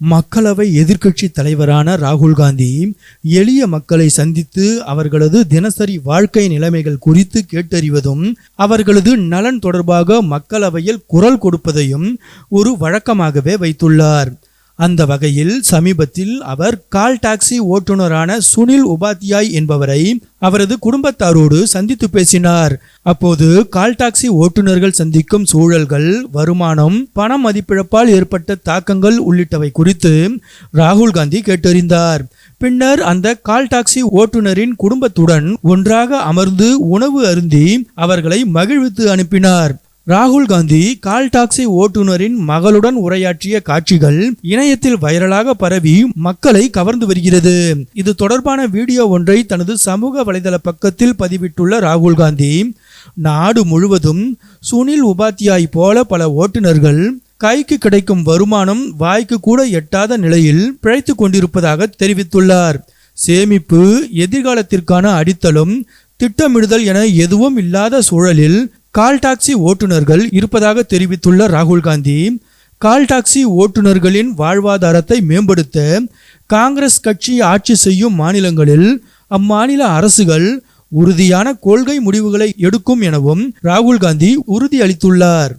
மக்களவை எதிர்க்கட்சி தலைவரான ராகுல் காந்தி எளிய மக்களை சந்தித்து அவர்களது தினசரி வாழ்க்கை நிலைமைகள் குறித்து கேட்டறிவதும் அவர்களது நலன் தொடர்பாக மக்களவையில் குரல் கொடுப்பதையும் ஒரு வழக்கமாகவே வைத்துள்ளார். அந்த வகையில் சமீபத்தில் அவர் கால் டாக்ஸி ஓட்டுநரான சுனில் உபாத்யாய் என்பவரை அவரது குடும்பத்தாரோடு சந்தித்து பேசினார். அப்போது கால் டாக்ஸி ஓட்டுநர்கள் சந்திக்கும் சூழல்கள் வருமானம் பண மதிப்பிழப்பால் ஏற்பட்ட தாக்கங்கள் உள்ளிட்டவை குறித்து ராகுல் காந்தி கேட்டறிந்தார். பின்னர் அந்த கால் டாக்ஸி ஓட்டுநரின் குடும்பத்துடன் ஒன்றாக அமர்ந்து உணவு அருந்தி அவர்களை மகிழ்வித்து அனுப்பினார். ராகுல் காந்தி கால் டாக்ஸி ஓட்டுநரின் மகளுடன் உரையாற்றிய காட்சிகள் இணையத்தில் வைரலாக பரவி மக்களை கவர்ந்து வருகிறது. இது தொடர்பான வீடியோ ஒன்றை தனது சமூக வலைதள பக்கத்தில் பதிவிட்டுள்ள ராகுல் காந்தி நாடு முழுவதும் சுனில் உபாத்தியாய் போல பல ஓட்டுநர்கள் கைக்கு கிடைக்கும் வருமானம் வாய்க்கு கூட எட்டாத நிலையில் பிழைத்து கொண்டிருப்பதாக தெரிவித்துள்ளார். சேமிப்பு எதிர்காலத்திற்கான அடித்தளம் திட்டமிடுதல் என எதுவும் இல்லாத சூழலில் கால் டாக்ஸி ஓட்டுநர்கள் இருப்பதாக தெரிவித்துள்ள ராகுல் காந்தி கால் டாக்ஸி ஓட்டுநர்களின் வாழ்வாதாரத்தை மேம்படுத்த காங்கிரஸ் கட்சி ஆட்சி செய்யும் மாநிலங்களில் அம்மாநில அரசுகள் உறுதியான கொள்கை முடிவுகளை எடுக்கும் எனவும் ராகுல் காந்தி உறுதியளித்துள்ளார்.